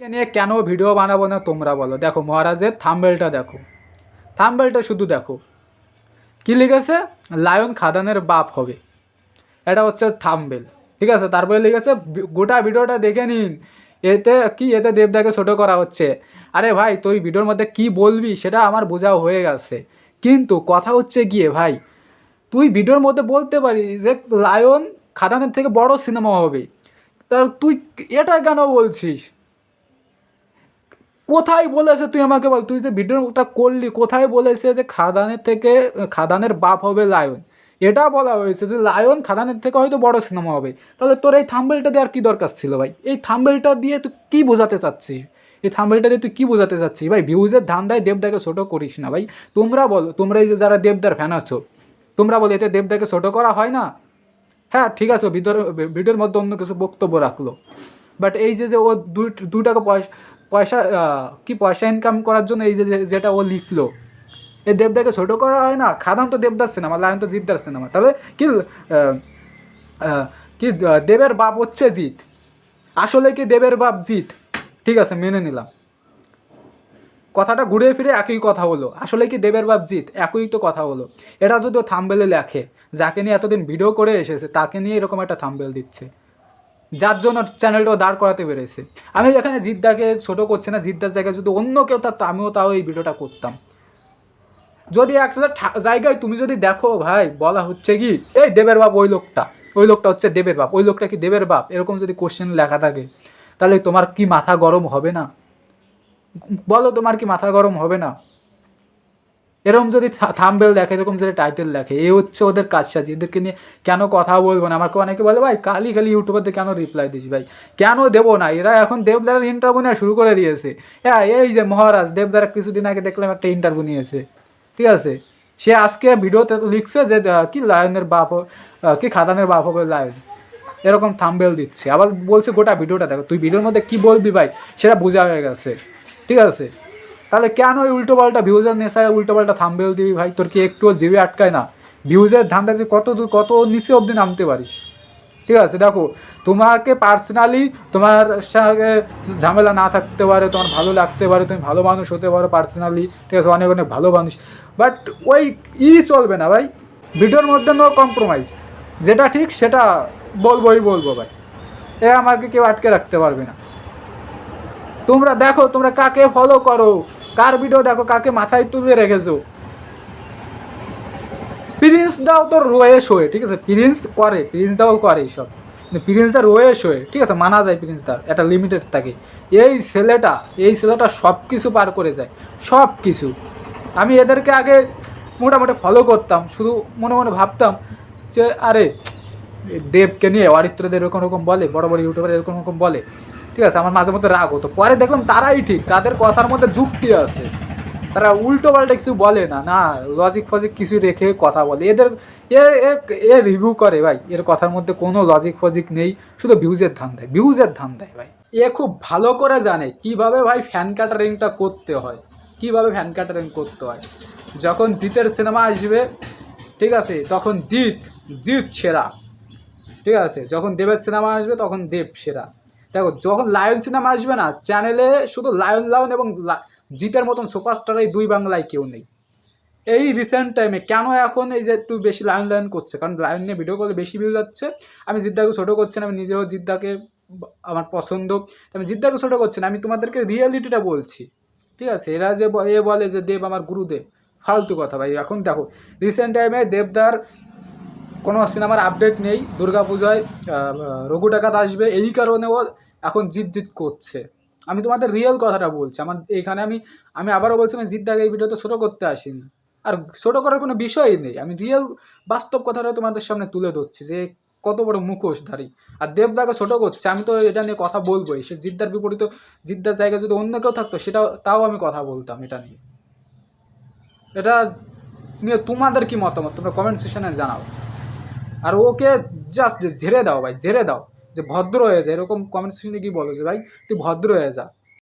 নিয়ে কেন ভিডিও বানাবো না তোমরা বলো? দেখো মহারাজের থাম্বেলটা দেখো। থাম্বেলটা শুধু দেখো। কি লিখেছে? লায়ন খাদানের বাপ হবে। এটা হচ্ছে থাম্বেল ঠিক আছে? তারপরে লিখেছে গোটা ভিডিওটা দেখে নিন। এতে কি? এতে দেবদাকে ছোটো করা হচ্ছে। আরে ভাই, তুই ভিডিওর মধ্যে কি বলবি? সেটা আমার বোঝাও হয়ে গেছে। কিন্তু কথা হচ্ছে গিয়ে, ভাই, তুই ভিডিওর মধ্যে বলতে পারিস যে লায়ন খাদানের থেকে বড় সিনেমা হবে। তার তুই এটা কেন বলছিস? কোথায় বলেছে তুই আমাকে বল? তুই যে ভিডিওটা করলি, কোথায় বলেছে যে খাদানের থেকে, খাদানের বাপ হবে লায়ন? এটা বলা হয়েছে যে লায়ন খাদানের থেকে হয়তো বড় সিনেমা হবে। তাহলে তোর এই থাম্বেলটা দেওয়ার কী দরকার ছিল ভাই? এই থাম্বেলটা দিয়ে তুই কী বোঝাতে চাচ্ছিস? এই থাম্বেলটা দিয়ে তুই কী বোঝাতে চাচ্ছিস? ভাই ভিউজের ধান্দায় দেবদাকে ছোটো করিস না ভাই। তোমরা বলো, তোমরা এই যে যারা দেবদার ফ্যান আছো, তোমরা বলো, এতে দেবদাকে ছোটো করা হয় না? হ্যাঁ ঠিক আছে, ভিতরে, ভিডিওর মধ্যে অন্য কিছু বক্তব্য রাখল। বাট এই যে যে ও দু টাকা পয়সা পয়সা কি পয়সা ইনকাম করার জন্য এই যে যেটা ও লিখলো, এই দেবদাকে ছোটো করা হয় না? খাদান তো দেবদার সিনেমা লায়ন তো জিদ্দার সিনেমা। তাহলে কি কি দেবের বাপ হচ্ছে জিৎ। আসলে কি দেবের বাপ জিৎ? ঠিক আছে, মেনে নিলাম। কথাটা ঘুরে ফিরে একই কথা হলো। আসলে কি দেবের বাপ জিত একই তো কথা হলো। এটা যদি ও থাম্বেলে লেখে, যাকে নিয়ে এতদিন ভিডিও করে এসেছে, তাকে নিয়ে এরকম একটা থাম্বেল দিচ্ছে। যার জন্য চ্যানেলটাও দাঁড় করাতে পেরেছে। আমি এখানে জিদ্দাকে ছোটো করছি না, জিদ্দার জায়গায় যদি অন্য কেউ থাকতো, আমিও তাও এই ভিডিওটা করতাম। যদি একটা জায়গায় তুমি যদি দেখো, ভাই, বলা হচ্ছে কি, এই দেবের বাপ ওই লোকটা ওই লোকটা হচ্ছে দেবের বাপ, ওই লোকটা কি দেবের বাপ? এরকম যদি কোশ্চেন লেখা থাকে, তাহলে তোমার কি মাথা গরম হবে না? বলো তোমার কি মাথা গরম হবে না? এরকম যদি থাম্বেল দেখে, এরকম যদি টাইটেল দেখে, এ হচ্ছে ওদের কাজ সাজি, এদেরকে নিয়ে কেন কথা বলব না? আমাকে অনেকে বলে, ভাই কালি খালি ইউটিউবারদের কেন রিপ্লাই দিস ভাই? কেন দেবো না? এরা এখন দেবদারের ইন্টারভিউ নেওয়া শুরু করে দিয়েছে। হ্যাঁ এই যে মহারাজ, দেবদারা কিছুদিন আগে দেখলাম একটা ইন্টারভিউ নিয়েছে। ঠিক আছে? সে আজকে ভিডিওতে লিখছে যে কি লায়নের বাপ কি খাদানের বাপ হবে লায়ন। এরকম থাম্বেল দিচ্ছে। আবার বলছে, গোটা ভিডিওটা দেখো, তুই ভিডিওর মধ্যে কি বলবি ভাই? সেটা বোঝা হয়ে গেছে। ঠিক আছে? তাহলে কেন ওই উল্টো পাল্টা ভিউজের নেশায় উল্টো পাল্টা থাম্বেল দিবি ভাই? তোর কি একটুও জিভে আটকায় না? ভিউজের ধান্দা তুই কত দূর কত নিচে অবধি নামতে পারিস? ঠিক আছে, দেখো, তোমাকে পার্সোনালি তোমার সঙ্গে ঝামেলা না থাকতে পারে, তোমার ভালো লাগতে পারে, তুমি ভালো মানুষ হতে পারো পার্সোনালি ঠিক আছে, অনেক অনেক ভালো মানুষ। বাট ওই ই চলবে না ভাই। ভিডিওর মধ্যে নো কম্প্রোমাইজ যেটা ঠিক, সেটা বলবোই বলব ভাই। এ আমাকে কেউ আটকে রাখতে পারবে না। তোমরা দেখো, তোমরা কাকে ফলো করো? কার ভিডিও দেখো, কাকে মাথায় তুলে রেখেছো? প্রিন্স দাও তো রয়ে শোয়ে ঠিক আছে? প্রিন্স করে প্রিন্স দাও করে এইসব। প্রিন্স দা রয়ে শোয়ে ঠিক আছে? মানা যায় প্রিন্স দার, একটা লিমিটেড থাকে। এই ছেলেটা এই ছেলেটা সব কিছু পার করে যায় সব কিছু আমি এদেরকে আগে মোটামুটি ফলো করতাম, শুধু মনে মনে ভাবতাম যে, আরে, দেবকে নিয়ে অরিত্রদের এরকম রকম বলে, বড় বড় ইউটিউবার এরকম রকম বলে। ঠিক আছে, আমার মাঝে মধ্যে রাগ হতো। পরে দেখলাম তারাই ঠিক, তাদের কথার মধ্যে যুক্তি আছে। তারা উল্টো পাল্টা কিছু বলে না না লজিক ফজিক কিছু রেখে কথা বলে। এদের, এ, এ- রিভিউ করে ভাই, এর কথার মধ্যে কোনো লজিক ফজিক নেই, শুধু ভিউজের ধান দেয় ভিউজের ধান দেয় ভাই। এ খুব ভালো করে জানে কীভাবে ভাই ফ্যান কাটারিংটা করতে হয়, কীভাবে ফ্যান কাটারিং করতে হয়। যখন জিতের সিনেমা আসবে, ঠিক আছে, তখন জিত জিত সেরা। ঠিক আছে, যখন দেবের সিনেমা আসবে, তখন দেব সেরা। দেখো, যখন লায়ন সিনেমা আসবে না চ্যানেলে শুধু লায়ন লায়ন এবং জিতের মতন সুপারস্টার এই দুই বাংলায় কেউ নেই। এই রিসেন্ট টাইমে কেন এখন এই যে একটু বেশি লায়ন লায়ন করছে? কারণ লায়ন নিয়ে ভিডিও করলে বেশি ভিউ যাচ্ছে। আমি জিদ্দাকে ছোটো করছি না, আমি নিজেও জিদ্দাকে আমার পছন্দ। আমি জিদ্দাকে ছোটো করছি না, আমি তোমাদেরকে রিয়েলিটিটা বলছি। ঠিক আছে? এরা যে এ বলে যে দেব আমার গুরুদেব। ফালতু কথা ভাই। এখন দেখো রিসেন্ট টাইমে দেবদার কোনো সিনেমার আপডেট নেই, দুর্গাপূজায় রঘু ডাকাত আসবে, এই কারণে ও এখন জিত জিত করছে। আমি তোমাদের রিয়েল কথাটা বলছি, আমার এইখানে আমি আমি আবারও বলছি, আমি জিদ্দাকে এই ভিডিওতে ছোটো করতে আসিনি। আর ছোটো করার কোনো বিষয়ই নেই, আমি রিয়েল বাস্তব কথাটা তোমাদের সামনে তুলে ধরছি যে কত বড় মুখোশধারী। আর দেবদাকে ছোটো করছে, আমি তো এটা নিয়ে কথা বলবোই, সে জিদ্দার বিপরীত, জিদ্দার জায়গায় যদি অন্য কেউ থাকতো, সেটাও, তাও আমি কথা বলতাম এটা নিয়ে। এটা নিয়ে তোমাদের কি মতামত? তোমরা কমেন্ট সেকশনে জানাও। আর ওকে জাস্ট ঝেড়ে দাও ভাই, ঝেড়ে দাও। যে ভদ্র হয়ে যা, এরকম কমেন্ট সেকশনে কি বলো যে, ভাই, তুই ভদ্র হয়ে যা।